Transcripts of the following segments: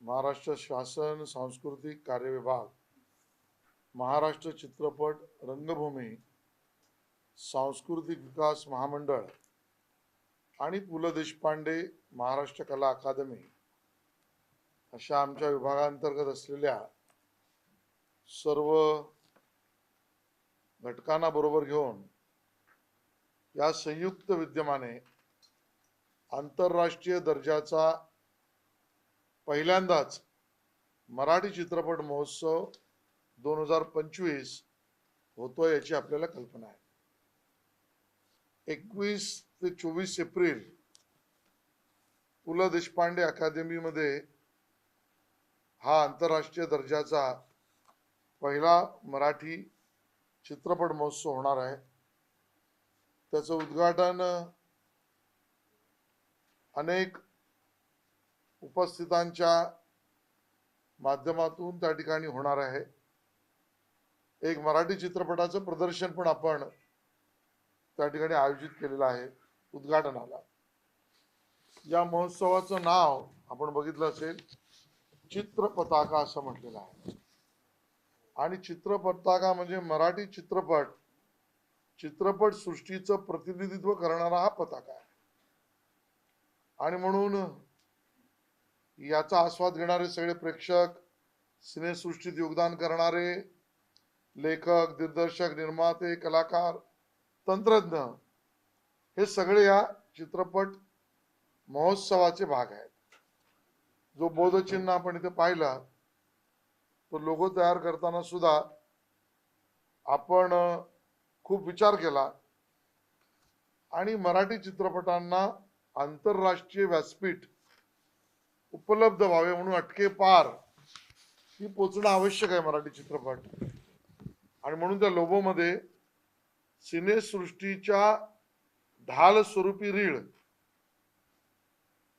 महाराष्ट्र शासन सांस्कृतिक कार्य विभाग महाराष्ट्र चित्रपट रंगभूमी सांस्कृतिक विकास महामंडळ आणि पु ल देशपांडे महाराष्ट्र कला अकादमी अशा आमच्या विभागांतर्गत असलेल्या सर्व घटकांना बरोबर घेऊन या संयुक्त विद्यमाने आंतरराष्ट्रीय दर्जाचा पहिल्यांदाच मराठी चित्रपट महोत्सव दोन हजार पंचवीस होतोय याची आपल्याला कल्पना आहे. एकवीस ते चोवीस एप्रिल पु ल देशपांडे अकादमीमध्ये हा आंतरराष्ट्रीय दर्जाचा पहिला मराठी चित्रपट महोत्सव होणार आहे. त्याचं उद्घाटन अनेक उपस्थितांच्या माध्यमातून त्या ठिकाणी होणार आहे. एक मराठी चित्रपटाचं प्रदर्शन पण आपण त्या ठिकाणी आयोजित केलेलं आहे उद्घाटनाला. या महोत्सवाचं नाव आपण बघितलं असेल चित्रपताका असं म्हटलेलं आहे. आणि चित्रपताका म्हणजे मराठी चित्रपट चित्रपट सृष्टीचं प्रतिनिधित्व करणारा हा पताका आहे. आणि म्हणून याचा आस्वाद घेणारे सगळे प्रेक्षक सिनेसृष्टीत योगदान करणारे लेखक दिग्दर्शक निर्माते कलाकार तंत्रज्ञ हे सगळे या चित्रपट महोत्सवाचे भाग आहेत. जो बोधचिन्ह आपण इथे पाहिला तो लोगो तयार करताना सुद्धा आपण खूप विचार केला. आणि मराठी चित्रपटांना आंतरराष्ट्रीय व्यासपीठ उपलब्ध व्हावे म्हणून अटके पार ही पोचणं आवश्यक आहे मराठी चित्रपट. आणि म्हणून त्या लोगोमध्ये सिनेसृष्टीच्या ढाल स्वरूपी रीळ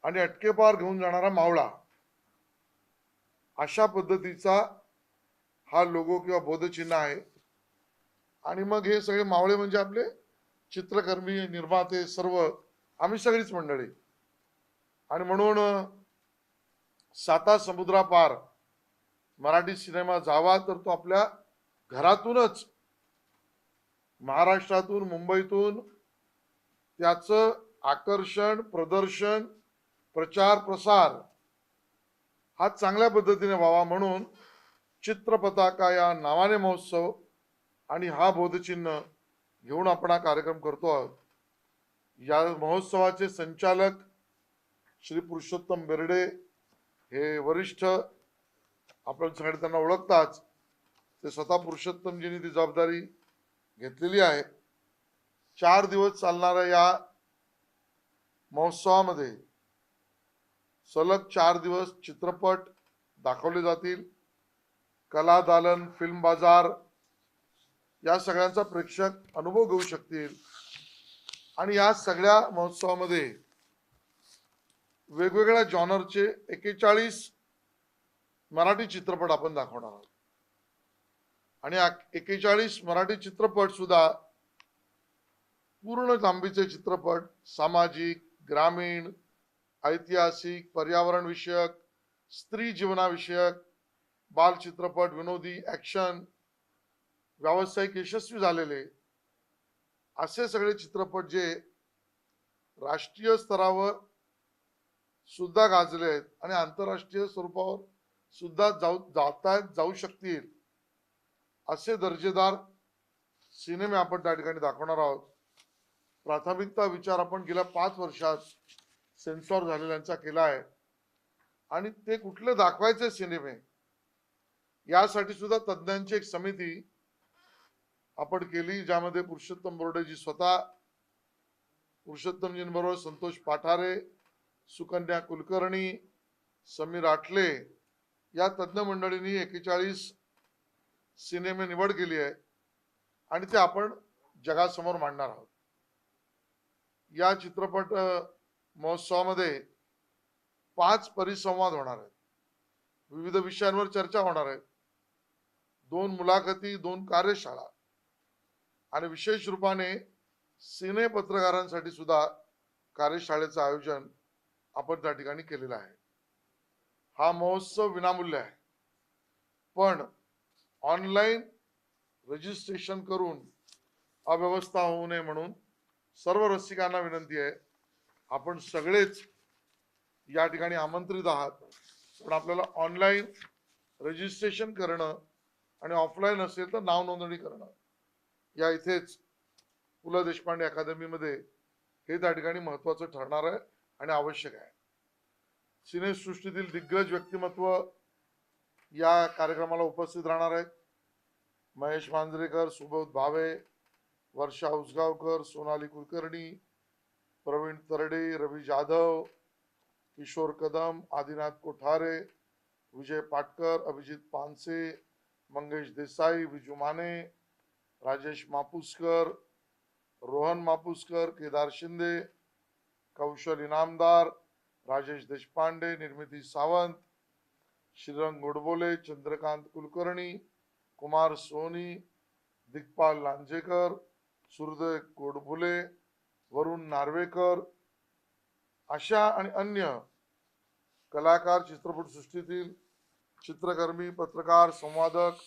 आणि अटकेपार घेऊन जाणारा मावळा अशा पद्धतीचा हा लोगो किंवा बोधचिन्ह आहे. आणि मग हे सगळे मावळे म्हणजे आपले चित्रकर्मी निर्माते सर्व आम्ही सगळीच मंडळी. आणि म्हणून साता समुद्रापार मराठी सिनेमा जावा तर तो आपल्या घरातूनच. महाराष्ट्रातून मुंबईतून. त्याचं आकर्षण प्रदर्शन प्रचार प्रसार हा चांगल्या पद्धतीने व्हावा म्हणून चित्रपताका या नावाने महोत्सव आणि हा बोधचिन्ह घेऊन आपण हा कार्यक्रम करतो आहोत. या महोत्सवाचे संचालक श्री पुरुषोत्तम बेर्डे हे वरिष्ठ आपण सगळे त्यांना ओळखताच ते स्वतः पुरुषोत्तमजींनी ती जबाबदारी घेतलेली आहे. चार दिवस चालणाऱ्या या महोत्सवामध्ये सलग चार दिवस चित्रपट दाखवले जातील. कला दालन फिल्म बाजार या सगळ्यांचा प्रेक्षक अनुभव घेऊ शकतील. आणि या सगळ्या महोत्सवामध्ये वेगवेगळ्या जॉनरचे एकेचाळीस मराठी चित्रपट आपण दाखवणार आहोत. आणि एकेचाळीस मराठी चित्रपट सुद्धा पूर्ण लांबीचे चित्रपट सामाजिक ग्रामीण ऐतिहासिक पर्यावरण विषयक स्त्री जीवनाविषयक बाल चित्रपट विनोदी ऍक्शन व्यावसायिक यशस्वी झालेले असे सगळे चित्रपट जे राष्ट्रीय स्तरावर सुद्धा गाजले आहेत आणि आंतरराष्ट्रीय स्वरूपावर सुद्धा जाऊ जाता जाऊ शकतील असे दर्जेदार सिनेमे आपण त्या ठिकाणी दाखवणार आहोत. प्राथमिकता विचार आपण गेल्या पाच वर्षात सेन्सॉर झालेल्यांचा केला आहे. आणि ते कुठले दाखवायचे सिनेमे? यासाठी सुद्धा तज्ज्ञांची एक समिती आपण केली ज्यामध्ये पुरुषोत्तम बोर्डेजी स्वतः पुरुषोत्तमजींबरोबर संतोष पाठारे सुकन्या कुलकर्णी समीर आटले या तज्ज्ञ मंडळींनी एकेचाळीस सिनेमे निवड केली आहे आणि ते आपण जगासमोर मांडणार आहोत. या चित्रपट महोत्सवामध्ये पाच परिसंवाद होणार आहेत. विविध विषयांवर चर्चा होणार आहे. दोन मुलाखती दोन कार्यशाळा आणि विशेष रूपाने सिने पत्रकारांसाठी सुद्धा कार्यशाळेचं आयोजन आपण त्या ठिकाणी केलेला आहे. हा महोत्सव विनामूल्य आहे. पण ऑनलाईन रजिस्ट्रेशन करून अव्यवस्था होऊ नये म्हणून सर्व रसिकांना विनंती आहे आपण सगळेच या ठिकाणी आमंत्रित आहात. पण आपल्याला ऑनलाईन रजिस्ट्रेशन करणं आणि ऑफलाईन असेल तर नाव नोंदणी करणं. या इथेच पु ल देशपांडे अकादमीमध्ये हे त्या ठिकाणी महत्वाचं ठरणार आहे. आणि आवश्यक आहे. सिनेसृष्टीतील दिग्गज व्यक्तिमत्व या कार्यक्रमाला उपस्थित राहणार आहेत. महेश मांजरेकर सुबोध भावे वर्षा उसगावकर सोनाली कुलकर्णी प्रवीण तरडे रवी जाधव किशोर कदम आदिनाथ कोठारे विजय पाटकर अभिजित पानसे मंगेश देसाई विजू माने राजेश मापुसकर रोहन मापुसकर केदार शिंदे कौशल इनामदार राजेश देशपांडे निर्मिती सावंत श्रीरंग गोडबोले चंद्रकांत कुलकर्णी कुमार सोनी दिग्पाल लांजेकर सुरदय गोडबोले वरुण नार्वेकर अशा आणि अन्य कलाकार चित्रपटसृष्टीतील चित्रकर्मी पत्रकार संवादक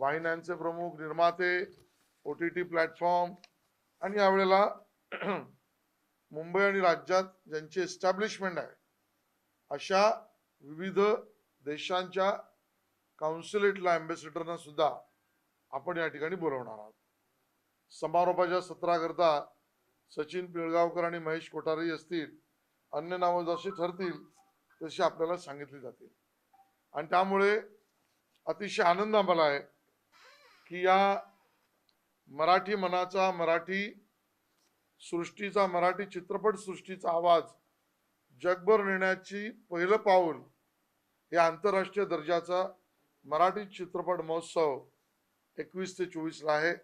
वाहिन्यांचे प्रमुख निर्माते ओ टी टी प्लॅटफॉर्म आणि यावेळेला मुंबई आणि राज्यात ज्यांची एस्टॅब्लिशमेंट आहे अशा विविध देशांच्या काउन्सिलेटला अँबॅसिडरना सुद्धा आपण या ठिकाणी बोलवणार आहोत. समारोपाच्या सत्राकरता सचिन पिळगावकर आणि महेश कोठारी असतील अन्य नावं जशी ठरतील तशी आपल्याला सांगितली जातील. आणि त्यामुळे अतिशय आनंद आम्हाला आहे की या मराठी मनाचा मराठी सृष्टीचा मराठी चित्रपट सृष्टीचा आवाज जगभर नेण्याची पहिलं पाऊल हे आंतरराष्ट्रीय दर्जाचा मराठी चित्रपट महोत्सव एकवीस ते चोवीसला आहे.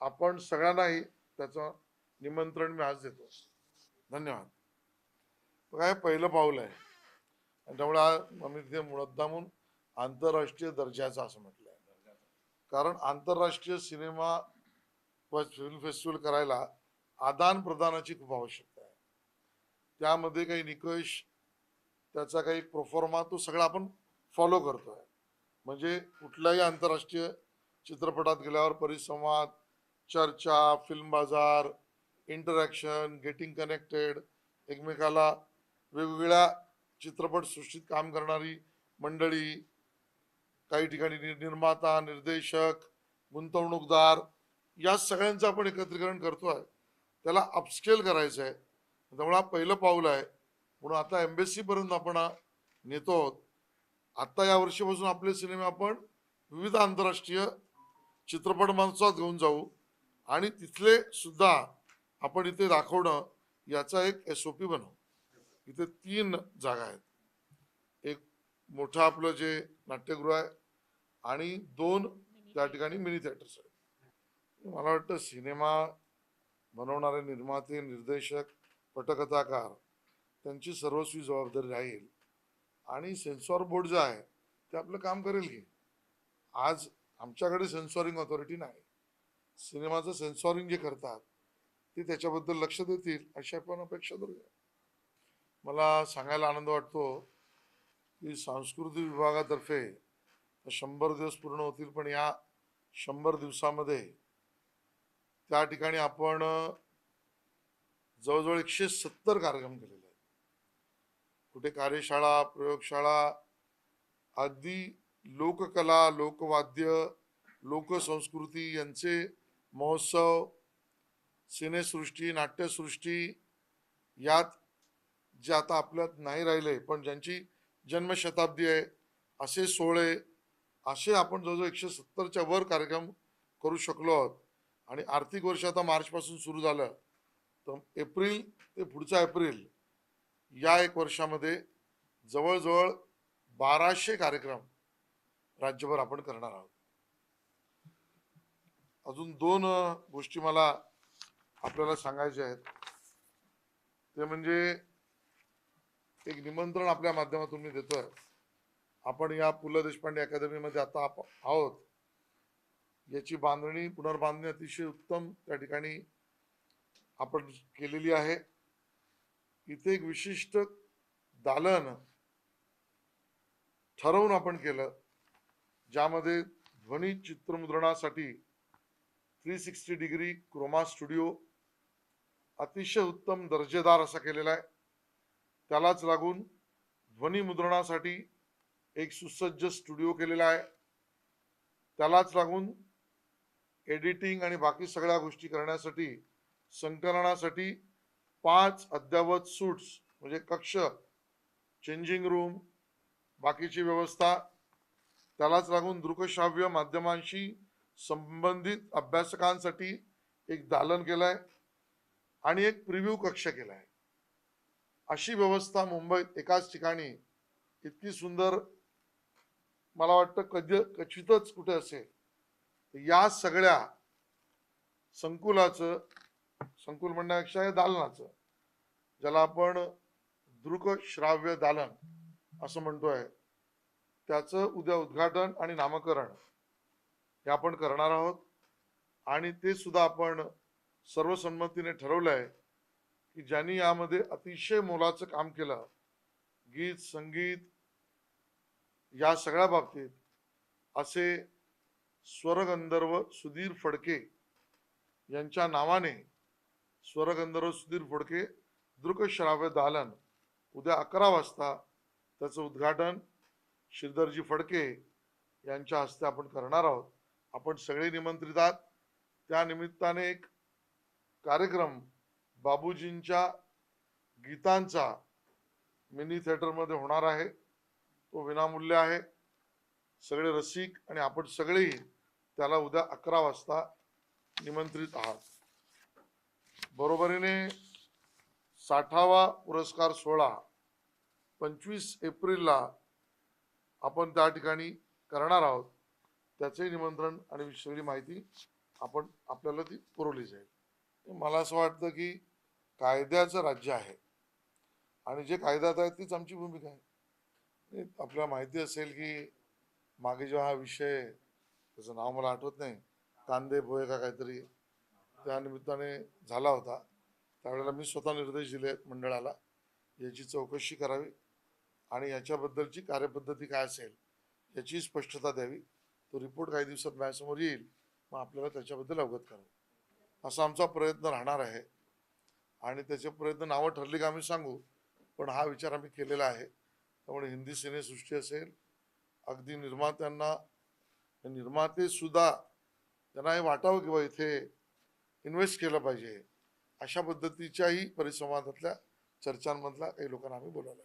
आपण सगळ्यांनाही त्याचं निमंत्रण मी आज देतो. धन्यवाद. बघा हे पहिलं पाऊल आहे. आणि त्यामुळे आज आम्ही तिथे मुळद्दामून आंतरराष्ट्रीय दर्जाचा असं म्हटलं आहे कारण आंतरराष्ट्रीय सिनेमा व फिल्म फेस्टिवल करायला आदान प्रदानाची खूप आवश्यकता आहे. त्यामध्ये काही निकष त्याचा काही प्रोफॉर्मा तो सगळा आपण फॉलो करतोय. म्हणजे कुठल्याही आंतरराष्ट्रीय चित्रपटात गेल्यावर परिसंवाद चर्चा फिल्म बाजार इंटरॅक्शन गेटिंग कनेक्टेड एकमेकाला वेगवेगळ्या चित्रपट सृष्टीत काम करणारी मंडळी काही ठिकाणी नि- निर्माता निर्देशक गुंतवणूकदार या सगळ्यांचं आपण एकत्रीकरण करतो आहे त्याला अपस्केल करायचं आहे. त्यामुळे हा पहिलं पाऊल आहे. म्हणून आता एम्बेसीपर्यंत आपण नेतो आहोत. आत्ता या वर्षीपासून आपले सिनेमे आपण विविध आंतरराष्ट्रीय चित्रपट महोत्सवात घेऊन जाऊ. आणि तिथले सुद्धा आपण इथे दाखवणं याचा एक एस ओ पी बनवू. इथे तीन जागा आहेत. एक मोठं आपलं जे नाट्यगृह आहे आणि दोन त्या ठिकाणी मिनी थिएटर्स आहेत. मला वाटतं सिनेमा बनवणारे निर्माते निर्देशक पटकथाकार त्यांची सर्वस्वी जबाबदारी राहील. आणि सेन्सॉर बोर्ड जे आहे ते आपलं काम करेल की. आज आमच्याकडे सेन्सॉरिंग ऑथॉरिटी नाही. सिनेमाचं सेन्सॉरिंग जे करतात ते त्याच्याबद्दल लक्ष देतील अशी आपण अपेक्षा धरूया. मला सांगायला आनंद वाटतो की सांस्कृतिक विभागातर्फे शंभर दिवस पूर्ण होतील पण या शंभर दिवसामध्ये त्या ठिकाणी आपण जवळजवळ एकशे सत्तर कार्यक्रम केलेले आहेत. कुठे कार्यशाळा प्रयोगशाळा अगदी लोककला लोकवाद्य लोकसंस्कृती यांचे महोत्सव सिनेसृष्टी नाट्यसृष्टी यात जे आता आपल्यात नाही राहिले पण ज्यांची जन्मशताब्दी आहे असे सोहळे असे आपण जवळजवळ एकशे सत्तरच्या वर कार्यक्रम करू शकलो आहोत. आणि आर्थिक वर्ष आता मार्चपासून सुरू झालं तर एप्रिल ते पुढचा एप्रिल या एक वर्षामध्ये जवळजवळ बाराशे कार्यक्रम राज्यभर आपण करणार आहोत. अजून दोन गोष्टी मला आपल्याला सांगायच्या आहेत. ते म्हणजे एक निमंत्रण आपल्या माध्यमातून मी देतोय. आपण या पु ल देशपांडे अकादमीमध्ये आता आप- आहोत. याची बांधणी पुनर्बांधणी अतिशय उत्तम त्या ठिकाणी आपण केलेली आहे. इथे एक विशिष्ट दालन ठरवून आपण केलं ज्यामध्ये ध्वनी चित्रमुद्रणासाठी three sixty degree chroma studio अतिशय उत्तम दर्जेदार असा केलेला आहे. त्यालाच लागून ध्वनीमुद्रणासाठी एक सुसज्ज स्टुडिओ केलेला आहे. त्यालाच लागून एडिटिंग आणि बाकी सगळ्या गोष्टी करण्यासाठी संकलनासाठी पाच अद्ययावत सूट्स म्हणजे कक्ष चेंजिंग रूम बाकीची व्यवस्था त्यालाच लागून दृकश्राव्य माध्यमांशी संबंधित अभ्यासकांसाठी एक दालन केलंय आणि एक प्रिव्ह्यू कक्ष केलाय. अशी व्यवस्था मुंबईत एकाच ठिकाणी इतकी सुंदर मला वाटतं कधी क्वचितच कुठे असेल या सगळ्या संकुलाचं संकुल म्हणण्यापेक्षा हे दालनाचं ज्याला आपण दृकश्राव्य दालन असं म्हणतोय त्याचं उद्या उद्घाटन आणि नामकरण हे आपण करणार आहोत. आणि ते सुद्धा आपण सर्वसंमतीने ठरवलंय की ज्यांनी यामध्ये अतिशय मोलाचं काम केलं गीत संगीत या सगळ्या बाबतीत असे स्वरगंधर्व सुधीर फडके यांच्या नावाने स्वरगंधर्व सुधीर फडके दृकश्राव्य दालन उद्या अकरा वाजता त्याचं उद्घाटन श्रीधरजी फडके यांच्या हस्ते आपण करणार आहोत. आपण सगळे निमंत्रित आहात. त्या निमित्ताने एक कार्यक्रम बाबूजींच्या गीतांचा मिनी थिएटरमध्ये होणार आहे. तो विनामूल्य आहे. सगळे रसिक आणि आपण सगळेही त्याला उद्या अकरा वाजता निमंत्रित आहात. बरोबरीने साठावा पुरस्कार सोहळा पंचवीस एप्रिलला आपण त्या ठिकाणी करणार आहोत. त्याचंही निमंत्रण आणि सगळी माहिती आपण आपल्याला ती पुरवली जाईल. मला असं वाटतं की कायद्याचं राज्य आहे. आणि जे कायद्यात आहे तीच आमची भूमिका आहे. आपल्याला माहिती असेल की मागे जेव्हा हा विषय त्याचं नाव मला आठवत नाही. कांदे पोहे का काहीतरी त्या निमित्ताने झाला होता. त्यावेळेला मी स्वतः निर्देश दिले आहेत मंडळाला. याची चौकशी करावी आणि याच्याबद्दलची कार्यपद्धती काय असेल याची स्पष्टता द्यावी. तो रिपोर्ट काही दिवसात माझ्यासमोर येईल. मग आपल्याला त्याच्याबद्दल अवगत करावं. असा आमचा प्रयत्न राहणार आहे. आणि त्याचे प्रयत्न नावं ठरली का आम्ही सांगू. पण हा विचार आम्ही केलेला आहे. त्यामुळे हिंदी सिनेसृष्टी असेल अगदी निर्मात्यांना निर्माते सुद्धा त्यांना हे वाटावं किंवा इथे इन्व्हेस्ट केलं पाहिजे. अशा पद्धतीच्याही परिसंवादातल्या चर्चांमधल्या काही लोकांना आम्ही बोलावलं.